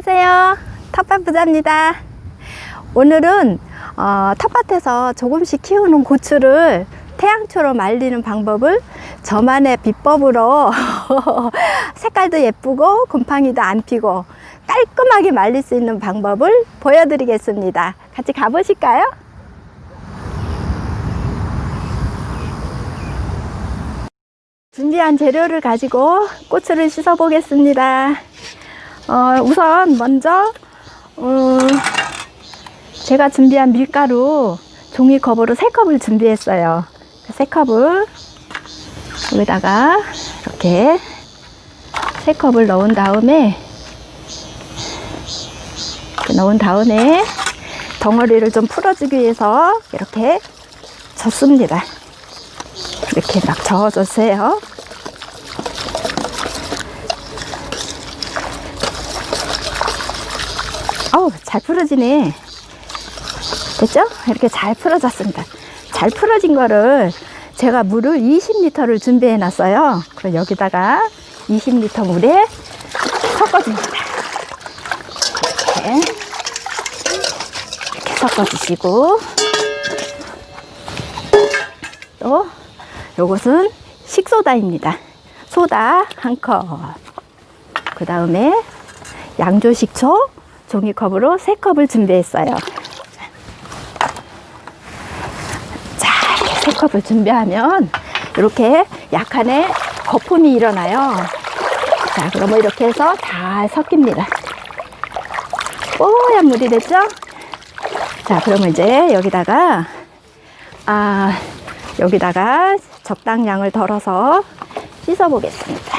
안녕하세요. 텃밭 부자입니다. 오늘은 어, 텃밭에서 조금씩 키우는 고추를 태양초로 말리는 방법을 저만의 비법으로 색깔도 예쁘고 곰팡이도 안 피고 깔끔하게 말릴 수 있는 방법을 보여드리겠습니다. 같이 가보실까요? 준비한 재료를 가지고 고추를 씻어 보겠습니다. 어, 우선 먼저 어, 제가 준비한 밀가루 종이컵으로 세 컵을 준비했어요. 세 컵을 여기다가 이렇게 세 컵을 넣은 다음에 넣은 다음에 덩어리를 좀 풀어주기 위해서 이렇게 젓습니다. 이렇게 막 저어주세요. 어우, 잘 풀어지네. 됐죠? 이렇게 잘 풀어졌습니다. 잘 풀어진 거를 제가 물을 20리터를 준비해 놨어요. 그럼 여기다가 20리터 물에 섞어줍니다. 이렇게, 이렇게 섞어주시고, 또, 요것은 식소다입니다. 소다 한 컵. 그 다음에 양조식초 종이컵으로 세 컵을 준비했어요. 자, 이렇게 세 컵을 준비하면 이렇게 약간의 거품이 일어나요. 자, 그러면 이렇게 해서 다 섞입니다. 뽀얀 물이 됐죠? 자, 그러면 이제 여기다가 아, 여기다가 적당량을 덜어서 씻어 보겠습니다.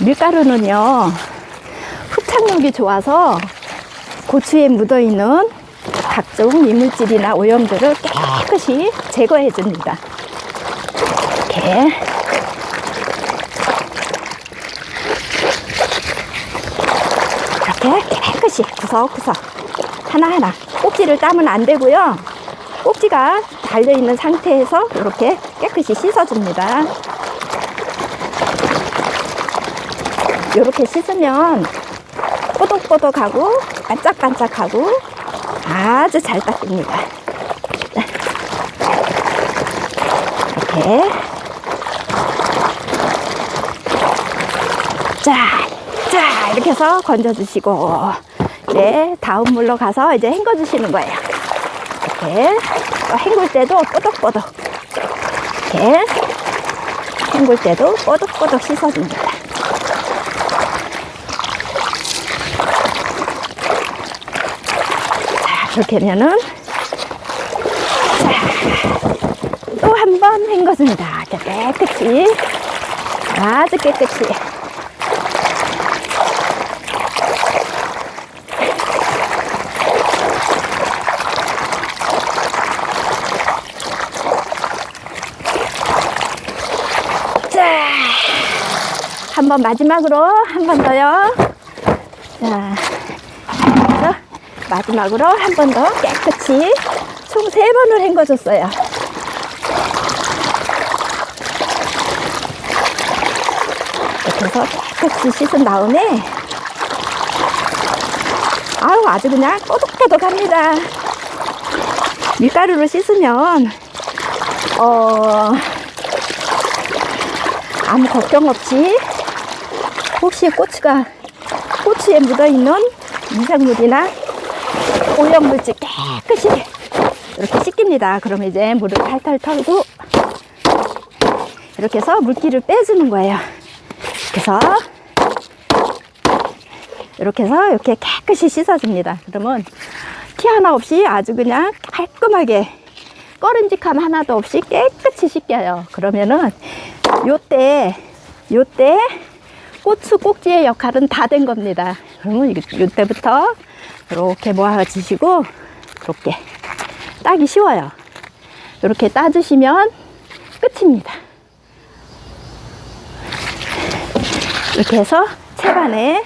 밀가루는요, 흡착력이 좋아서 고추에 묻어있는 각종 이물질이나 오염들을 깨끗이 제거해 줍니다. 이렇게. 이렇게 깨끗이 구석구석 하나하나 꼭지를 따면 안 되고요. 꼭지가 달려있는 상태에서 이렇게 깨끗이 씻어줍니다. 이렇게 씻으면 뽀독뽀독하고 반짝반짝하고 아주 잘 닦입니다. 이렇게 자, 자 이렇게 해서 건져주시고 네 다음 물로 가서 이제 헹궈 주시는 거예요. 이렇게 또 헹굴 때도 뽀독뽀독 이렇게 헹굴 때도 뽀독뽀독 씻어줍니다. 이렇게 하면은 또 한 번 헹궈줍니다. 이렇게 깨끗이 아주 깨끗이 자, 한 번 마지막으로 한 번 더요. 자, 마지막으로 한 번 더 깨끗이 총 세 번을 헹궈줬어요. 이렇게 해서 깨끗이 씻은 다음에 아유 아주 그냥 뽀독뽀독합니다. 밀가루로 씻으면 어 아무 걱정 없이 혹시 고추가 고추에 묻어있는 미생물이나 오염물질 깨끗이 이렇게 씻깁니다. 그럼 이제 물을 탈탈 털고 이렇게 해서 물기를 빼주는 거예요. 그래서 이렇게 해서 이렇게 깨끗이 씻어줍니다. 그러면 티 하나 없이 아주 그냥 깔끔하게 꺼림직함 하나도 없이 깨끗이 씻겨요. 그러면은 요때 요때 고추 꼭지의 역할은 다 된 겁니다. 그러면 이- 요때부터 이렇게 모아주시고 이렇게 따기 쉬워요. 이렇게 따주시면 끝입니다. 이렇게 해서 채반에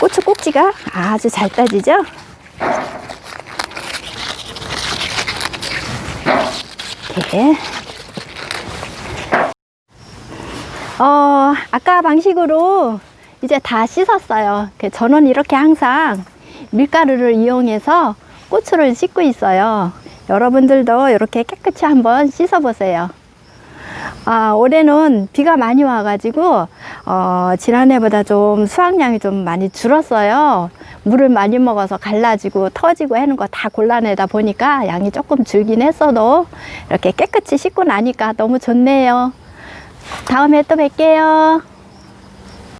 고추 꼭지가 아주 잘 따지죠? 이렇게 어, 아까 방식으로 이제 다 씻었어요. 그 저는 이렇게 항상 밀가루를 이용해서 고추를 씻고 있어요. 여러분들도 이렇게 깨끗이 한번 씻어보세요. 아, 올해는 비가 많이 와가지고, 어, 지난해보다 좀 수확량이 좀 많이 줄었어요. 물을 많이 먹어서 갈라지고 터지고 하는 거 다 골라내다 보니까 양이 조금 줄긴 했어도 이렇게 깨끗이 씻고 나니까 너무 좋네요. 다음에 또 뵐게요.